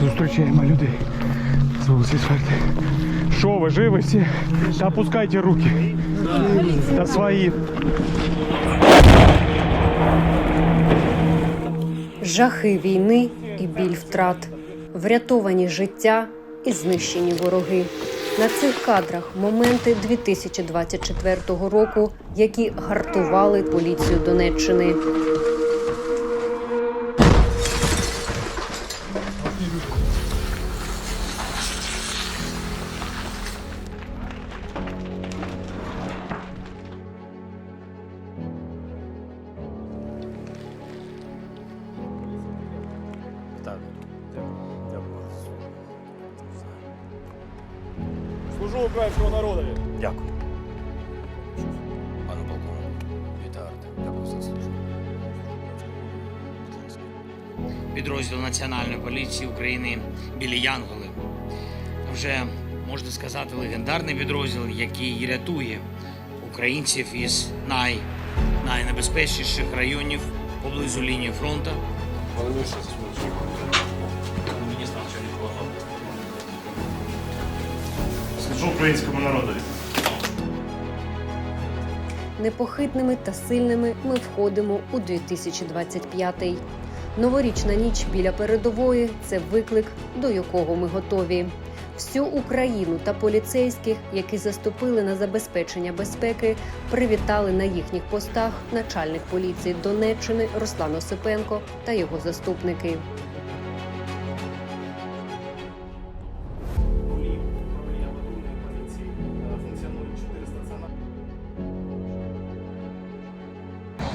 Зустрічаємо людей з вулиці Сверти. Що ви живі всі? Та опускайте руки. Та свої. Жахи війни і біль втрат, врятовані життя і знищені вороги. На цих кадрах моменти 2024 року, які гартували поліцію Донеччини. Служу українського народу. Дякую. Пане полковнику, вітаю. Дякую за службу. підрозділ Національної поліції України Білі Янголи. Вже можна сказати, легендарний підрозділ, який рятує українців із най, найнебезпечніших районів поблизу лінії фронту. Служу українському народові. Непохитними та сильними ми входимо у 2025-й. Новорічна ніч біля передової це виклик, до якого ми готові. Всю Україну та поліцейських, які заступили на забезпечення безпеки, привітали на їхніх постах начальник поліції Донеччини Руслан Осипенко та його заступники.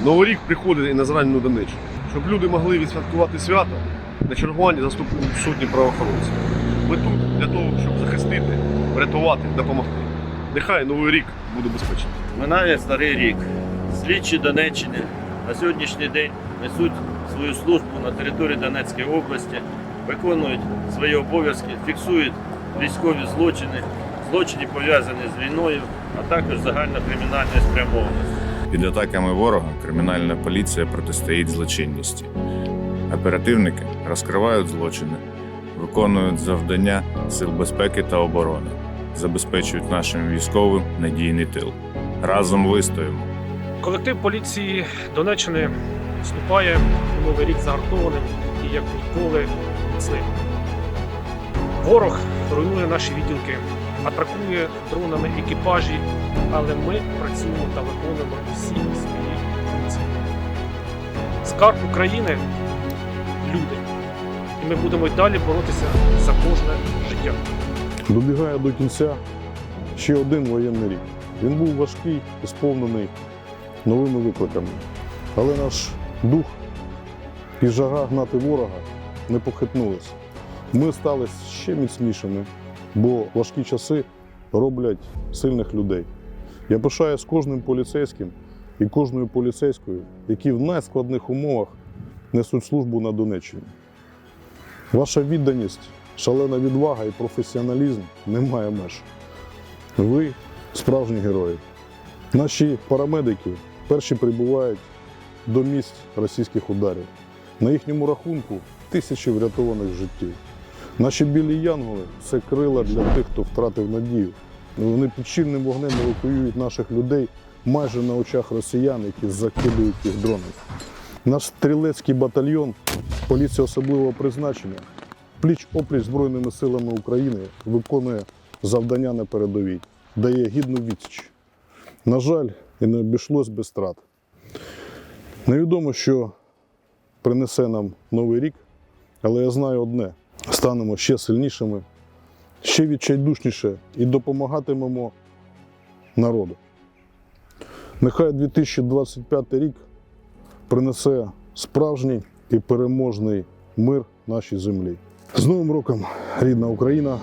Новий рік приходить і на зранену Донеччину, щоб люди могли відсвяткувати свято на чергуванні заступили сотні правоохоронців. Ми тут для того, щоб захистити, врятувати, допомогти. Нехай новий рік буде безпечним. Минає старий рік. Слідчі Донеччини на сьогоднішній день несуть свою службу на території Донецької області, виконують свої обов'язки, фіксують військові злочини, злочини пов'язані з війною, а також загальна кримінальна спрямованість. Під атаками ворога кримінальна поліція протистоїть злочинності. Оперативники розкривають злочини, виконують завдання сил безпеки та оборони, забезпечують нашим військовим надійний тил. Разом вистоїмо. Колектив поліції Донеччини вступає у новий рік загартованим і як ніколи міцним. Ворог руйнує наші відділки, атакує дронами екіпажі, але ми працюємо та виконуємо всі свої функції. Скарб України люди. І ми будемо й далі боротися за кожне життя. Добігає до кінця ще один воєнний рік. Він був важкий і сповнений новими викликами. Але наш дух і жага гнати ворога не похитнулися. Ми стали ще міцнішими, бо важкі часи роблять сильних людей. Я пишаю з кожним поліцейським і кожною поліцейською, які в найскладних умовах несуть службу на Донеччині. Ваша відданість, шалена відвага і професіоналізм не має меж. Ви справжні герої. Наші парамедики перші прибувають до місць російських ударів. На їхньому рахунку тисячі врятованих життів. Наші білі янголи це крила для тих, хто втратив надію. Вони під щільним вогнем евакуюють наших людей майже на очах росіян, які закидують їх дронами. Наш стрілецький батальйон, поліція особливого призначення, пліч опліч Збройними силами України виконує завдання на передовій, дає гідну відсіч. На жаль, і не обійшлось без страт. Невідомо, що принесе нам новий рік, але я знаю одне: станемо ще сильнішими, ще відчайдушніше і допомагатимемо народу. Нехай 2025 рік принесе справжній і переможний мир нашій землі. З Новим роком, рідна Україна!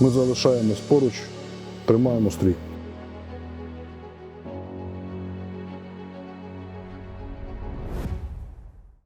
Ми залишаємось поруч, тримаємо стрій.